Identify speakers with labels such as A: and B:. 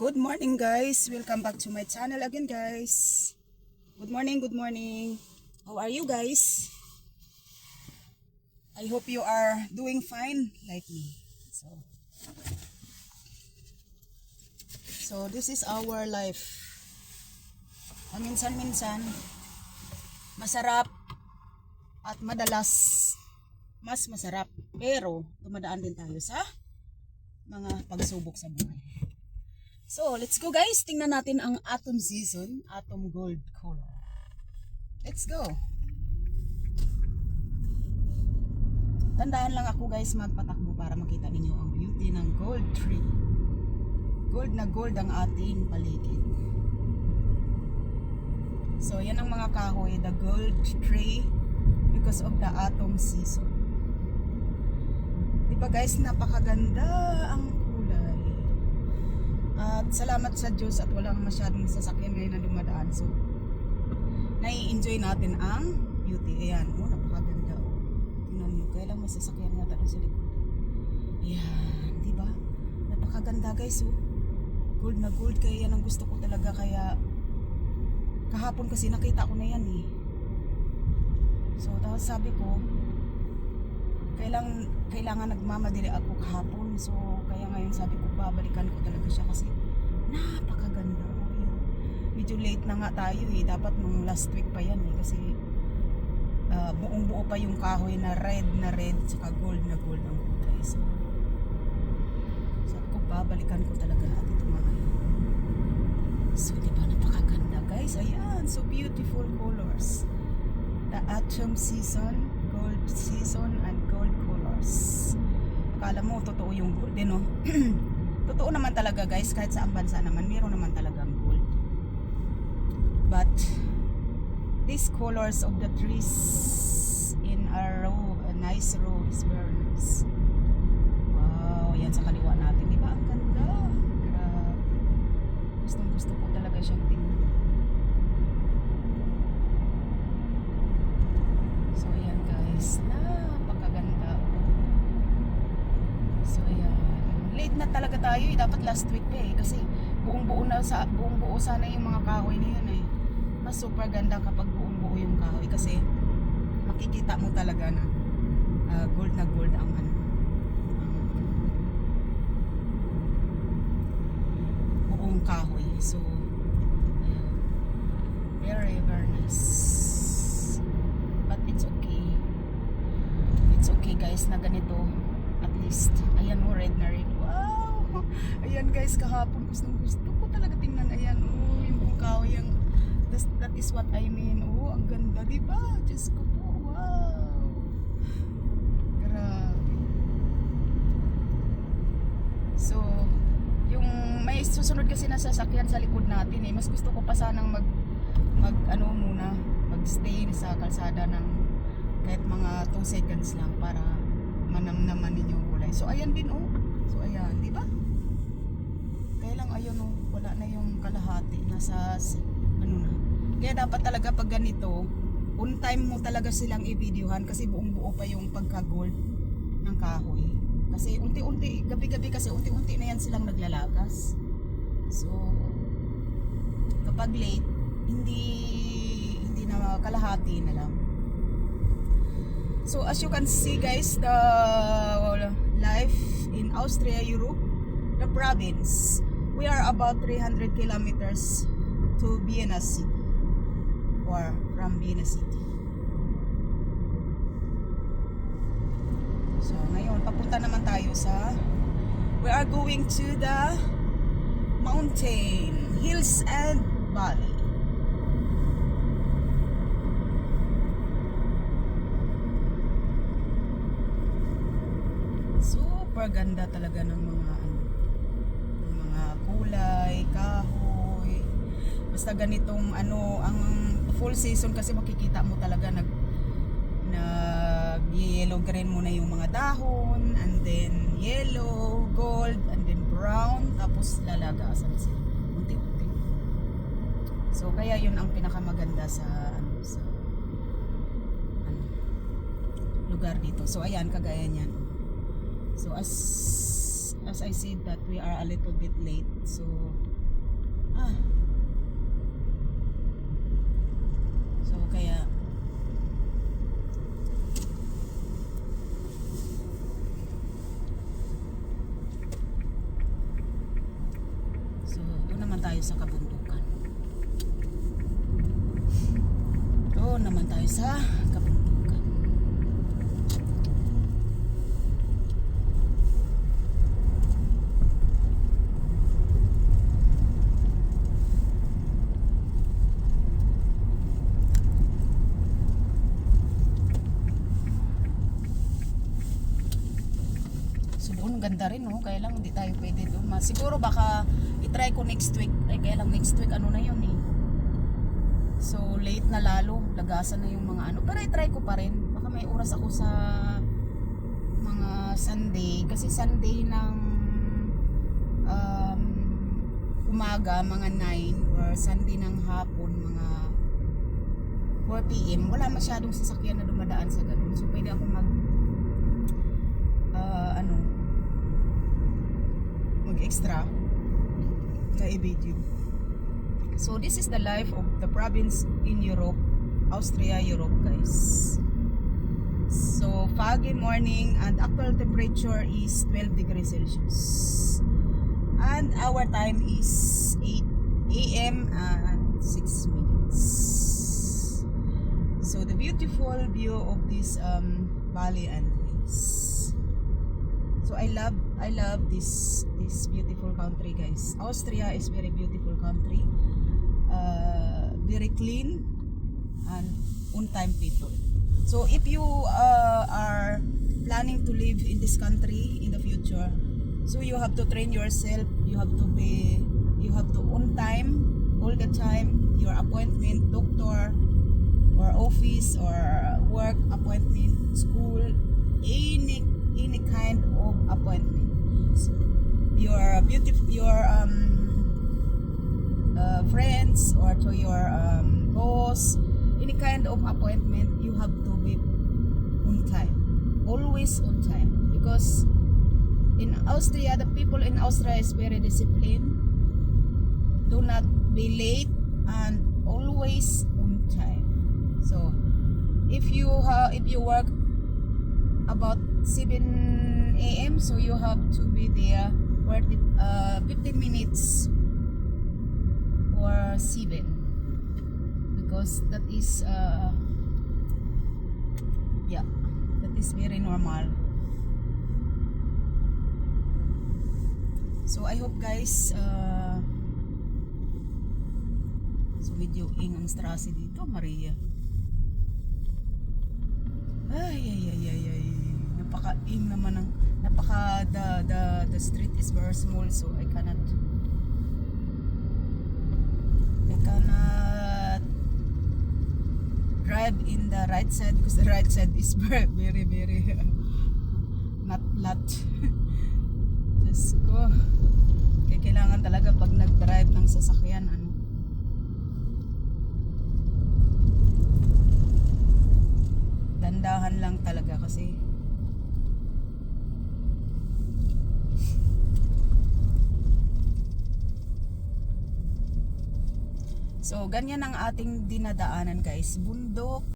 A: Good morning guys. Welcome back to my channel again guys. Good morning, good morning. How are you guys? I hope you are doing fine like me. So So this is our life. Paminsan-minsan masarap at madalas mas masarap. Pero tumadaan din tayo sa mga pagsubok sa buhay. So, let's go guys. Tingnan natin ang Atom Season, Atom Gold color. Let's go. Tandaan lang ako guys magpatakbo para makita ninyo ang beauty ng gold tree. Gold na gold ang ating paligid. So, yan ang mga kahoy, the gold tree because of the Atom Season. Diba guys, napakaganda ang. At salamat sa Diyos at walang masyadong sasakyan ngayon na dumadaan. So, nai-enjoy natin ang beauty. Ayan, oh, napakaganda. Oh. Tingnan mo, kailang may sasakyan nga doon sa likod. Ayan, di ba? Napakaganda guys. Oh. Gold na gold. Kaya yan ang gusto ko talaga. Kaya kahapon kasi nakita ko na yan eh. So, tapos sabi ko, kailang, kailangan nagmamadali ako kahapon. So, kaya ngayon sabi ko, babalikan ko talaga siya kasi napakaganda. Oh, yun. Medyo late na nga tayo eh. Dapat nung last week pa yan eh. Kasi ah, buong buo pa yung kahoy na red na red tsaka gold na gold ang kulay. So, sabi ko, babalikan ko talaga at ito ngayon. So, di ba napakaganda guys? Ayan, so beautiful colors. The Atom Season, Gold Season, and Gold Colors. Akala mo, totoo yung gold, eh, no? totoo naman talaga guys, kahit sa bansa naman, meron naman talagang gold. But, these colors of the trees in a row, a nice row is very nice. Wow, yan sa kaliwa natin. Di ba? Ang ganda. Grabe. Gustong gusto ko talaga siyang tingnan. So, ayan guys. Napakaganda. So, ayan. Late na talaga tayo eh. Dapat last week pa eh. Kasi buong buo na sa buong buo sana yung mga kahoy na yun eh. Mas super ganda kapag buong buo yung kahoy. Kasi makikita mo talaga na ah, gold na gold ang ano. buong kahoy. So. Very, very nice. But it's okay. It's okay guys na ganito. At least, ayan mo, red na red. Ayan guys, kahapon gustong gusto ko talaga tingnan. Ayan, oh, yung buong kahoy. Yung, that's, that is what I mean. Oh, ang ganda, di ba? Diyos ko po, wow! Grabe. So, yung may susunod kasi na sasakyan sa likod natin eh. Mas gusto ko pa sanang mag mag ano muna, magstay sa kalsada ng kahit mga 2 seconds lang para manamnaman ninyo kulay. So ayan din oh. So ayan, di ba? Kaya lang ayun oh, wala na yung kalahati nasa ano na. Kaya dapat talaga pag ganito, on time mo talaga silang i-videohan kasi buong buo pa yung pagka-gold ng kahoy. Kasi unti-unti, gabi-gabi kasi unti-unti na yan silang naglalagas. So, kapag late, hindi hindi na kalahati na lang. So as you can see guys, the life in Austria, Europe, the province, we are about 300 kilometers to Vienna city or from Vienna city. So ngayon, papunta naman tayo sa we are going to the mountain, hills and valley. Super ganda talaga ng mga ano, kahoy. Basta ganitong ano, ang full season kasi makikita mo talaga nag nag yellow green muna yung mga dahon and then yellow, gold and then brown tapos lalagasan sila unti-unti. So kaya yun ang pinakamaganda sa ano sa ano, lugar dito. So ayan kagaya niyan. So as as I said that we are a little bit late. So Ah. So kaya So, doon naman tayo sa kabundukan. Doon naman tayo sa kabundukan. So doon ganda rin no, kaya lang hindi tayo pwede doon. Siguro baka i-try ko next week. Ay kaya lang next week ano na yun eh. So late na lalo, lagasan na yung mga ano. Pero i-try ko pa rin. Baka may oras ako sa mga Sunday. Kasi Sunday ng um, umaga, mga 9 or Sunday ng hapon, mga 4 p.m. Wala masyadong sasakyan na dumadaan sa ganun. So pwede ako mag ah, ano mag-extra na i-video. So this is the life of the province in Europe, Austria, Europe guys. So foggy morning and actual temperature is 12 degrees Celsius. And our time is 8 a.m. and 6 minutes. So the beautiful view of this um, valley and hills. So I love I love this this beautiful country guys. Austria is very beautiful country. Uh, very clean and on time people. So if you uh, are planning to live in this country in the future, so you have to train yourself. You have to be you have to on time all the time your appointment doctor or office or work appointment school any appointment So, your beautiful your um uh, friends or to your um, boss any kind of appointment you have to be on time. Always on time. Because in Austria the people in Austria is very disciplined. Do not be late and always on time. So if you have if you work about 7 a.m. so you have to be there 40, uh, 15 minutes or 7 because that is uh, yeah that is very normal. So I hope guys uh, so medyo ing ang strasse dito Maria. Ay ay ay ay ay. Napaka-ing naman ang napaka the, the the street is very small so I cannot I cannot drive in the right side because the right side is very very very not flat Diyos ko. Kaya kailangan talaga pag nag-drive ng sasakyan ano. Dandahan lang talaga kasi So, ganyan ang ating dinadaanan guys. Bundok,